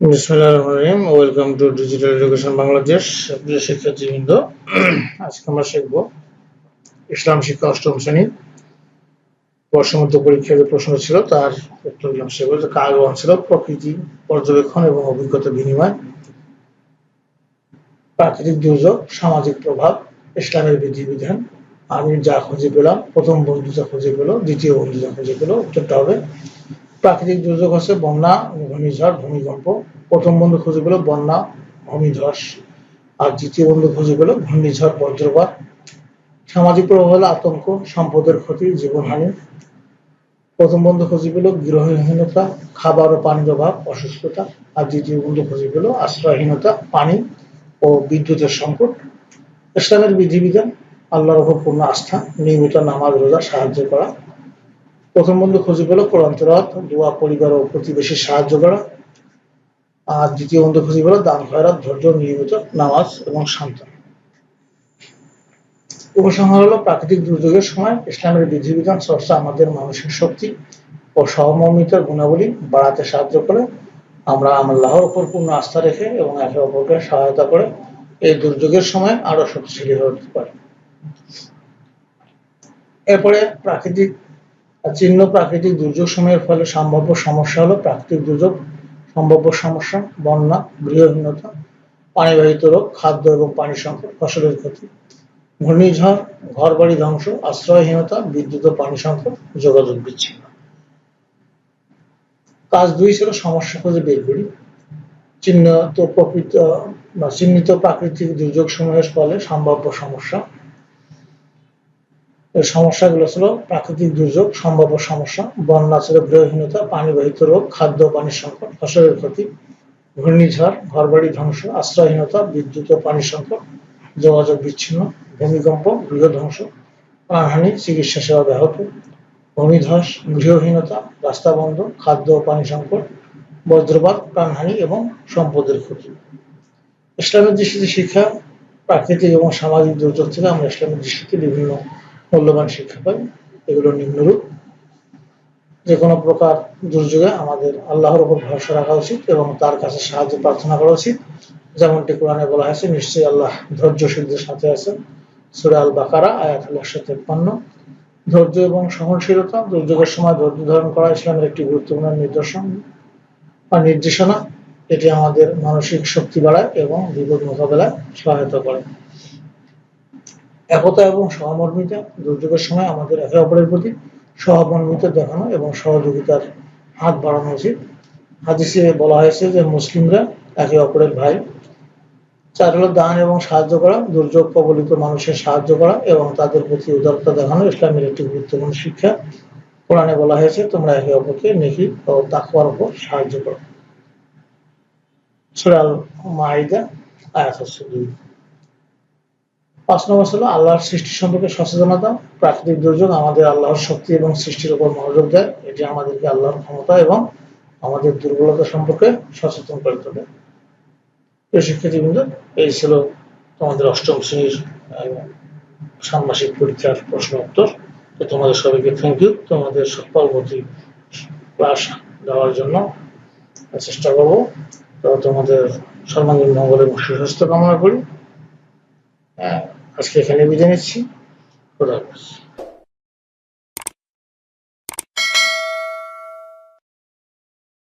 Welcome to digital education Bangladesh. প্রিয় শিক্ষার্থীবৃন্দ, আজকে আমরা শিখব ইসলাম শিক্ষা অষ্টম শ্রেণি বর্ষমধ্য পরীক্ষার যে প্রশ্ন ছিল, তার উত্তরগুলো শিখব যে কার ছিল প্রকৃতি, পর্যবেক্ষণ এবং অভিজ্ঞতা বিনিময়, প্রাকৃতিক দুর্যোগ, সামাজিক প্রভাব, ইসলামের বিধিবিধান। আমি যা খুঁজে পেলাম, প্রথম বন্ধু যা খুঁজে পেল, দ্বিতীয় বন্ধু যা খুঁজে পেল, উত্তরটা হবে প্রাকৃতিক দুর্যোগ হচ্ছে বন্যা, ঘূর্ণিঝড়, ভূমিকম্প। প্রথম বন্ধু খুঁজে পেল বন্যা ভূমিধস আর দ্বিতীয় বন্ধু খুঁজে পেল ঘূর্ণিঝড়, বজ্রপাত। সামাজিক প্রভাব হলো আতঙ্ক, সম্পদের ক্ষতি, জীবনহানি। প্রথম বন্ধু খুঁজে পেল গৃহহীনতা, খাবার ও পানির অভাব, অসুস্থতা। আর দ্বিতীয় বন্ধু খুঁজে পেল আশ্রয়হীনতা, পানি ও বিদ্যুতের সংকট। ইসলামের বিধিবিধান, আল্লাহর উপর পূর্ণ আস্থা, নিয়মিত নামাজ, রোজা সাহায্য করা। প্রথম বন্ধু খুঁজে পেল কোরআন দোয়া পরিবার ও প্রতিবেশীর সাহায্য করা। আর দ্বিতীয় বন্ধু খুঁজে পেল দান, খয়রাত, ধৈর্য, নিয়মিত নামাজ এবং শান্ত উপসংহার হলো প্রাকৃতিক দুর্যোগের সময় ইসলামের বিধিবিধান চর্চা আমাদের মানসিক শক্তি ও সহমর্মিতার গুণাবলী বাড়াতে সাহায্য করে। আমরা আল্লাহর উপর পূর্ণ আস্থা রেখে এবং একে অপরকে সহায়তা করে এই দুর্যোগের সময় আরও শক্তিশালী হয়ে উঠতে পারে। এরপরে প্রাকৃতিক চিহ্ন প্রাকৃতিক দুর্যোগ সময়ের ফলে সম্ভাব্য সমস্যা হলো প্রাকৃতিক দুর্যোগ, সম্ভাব্য সমস্যা, বন্যা, গৃহহীনতা, পানিবাহিত রোগ, খাদ্য এবং পানি সংকট, ফসলের ক্ষতি, ঘূর্ণিঝড় ঘর বাড়ি ধ্বংস, আশ্রয়হীনতা, বিদ্যুৎ ও পানি সংকট, যোগাযোগ বিচ্ছিন্ন। কাজ দুই ছিল সমস্যা খুঁজে বের করি। চিহ্নিত প্রকৃত চিহ্নিত প্রাকৃতিক দুর্যোগ সমূহের ফলে সম্ভাব্য সমস্যা সমস্যাগুলো ছিল প্রাকৃতিক দুর্যোগ, সম্ভাব্য সমস্যা, বন্যা ছিল গৃহহীনতা, পানিবাহিত রোগ, খাদ্য পানির সংকট, ফসলের ক্ষতি, ঘূর্ণিঝড়, ঘরবাড়ি ধ্বংস, আশ্রয়হীনতা, বিদ্যুৎ ও পানি সংকট, যোগাযোগ বিচ্ছিন্ন, ভূমিকম্প, গৃহ ধ্বংস, প্রাণহানি, চিকিৎসা সেবা ব্যাহত ভূমিধ্বস গৃহহীনতা, রাস্তা বন্ধ, খাদ্য ও পানি সংকট, বজ্রপাত, প্রাণহানি এবং সম্পদের ক্ষতি। ইসলামের দৃষ্টিতে শিক্ষা প্রাকৃতিক এবং সামাজিক দুর্যোগ থেকে আমরা ইসলামের দৃষ্টিতে বিভিন্ন মূল্যবান শিক্ষা পাই, এগুলো নিম্নরূপ। যে কোনো প্রকার দুর্যোগে আমাদের আল্লাহর উপর ভরসা রাখা উচিত এবং তার কাছে সাহায্য প্রার্থনা করা উচিত। যেমনটি কোরআনে বলা হয়েছে, নিশ্চয়ই আল্লাহ ধৈর্যশীলদের সাথে আছেন। সুরে আল বাকারা আয়াত একশো তেপ্পান্ন। ধৈর্য এবং সহনশীলতা, দুর্যোগের সময় ধৈর্য ধারণ করা ইসলামের একটি গুরুত্বপূর্ণ নিদর্শন বা নির্দেশনা। এটি আমাদের মানসিক শক্তি বাড়ায় এবং বিপদ মোকাবেলায় সহায়তা করে। একতা এবং সহমর্মিতা দুর্যোগের সময় আমাদের একে অপরের প্রতি সহমর্মিতা দেখানো এবং সহযোগিতার হাত বাড়ানো উচিত। হাদিসে বলা হয়েছে যে মুসলিমরা একে অপরের ভাই। চার হলো দান এবং সাহায্য করা, দুর্যোগ কবলিত মানুষের সাহায্য করা এবং তাদের প্রতি উদারতা দেখানো ইসলামের একটি গুরুত্বপূর্ণ শিক্ষা। কোরআনে বলা হয়েছে, তোমরা একে অপরকে নেকি ও তাকুয়ার উপর সাহায্য করো। সুরাল মাইদা আয়াত দুই। পাঁচ নম্বর হলো আল্লাহর সৃষ্টি সম্পর্কে সচেতনতা, প্রাকৃতিক দুর্যোগ আমাদের আল্লাহর শক্তি এবং সৃষ্টির উপর মনোযোগ দেয়। এটি আমাদেরকে আল্লাহর ক্ষমতা এবং আমাদের দুর্বলতা সম্পর্কে সচেতন করে তোলে। প্রিয় শিক্ষার্থীবৃন্দ, এই ছিল তোমাদের অষ্টম শ্রেণির ষান্মাসিক পরীক্ষার প্রশ্ন উত্তর। তো তোমাদের সবাইকে থ্যাংক ইউ তোমাদের পরবর্তী ক্লাস দেওয়ার জন্য চেষ্টা করব। তো তোমাদের সর্বাঙ্গীন মঙ্গল এবং সুস্বাস্থ্য কামনা করি। হ্যাঁ আজকে এখানে বিদায় নিচ্ছি। খোদা হাফেজ।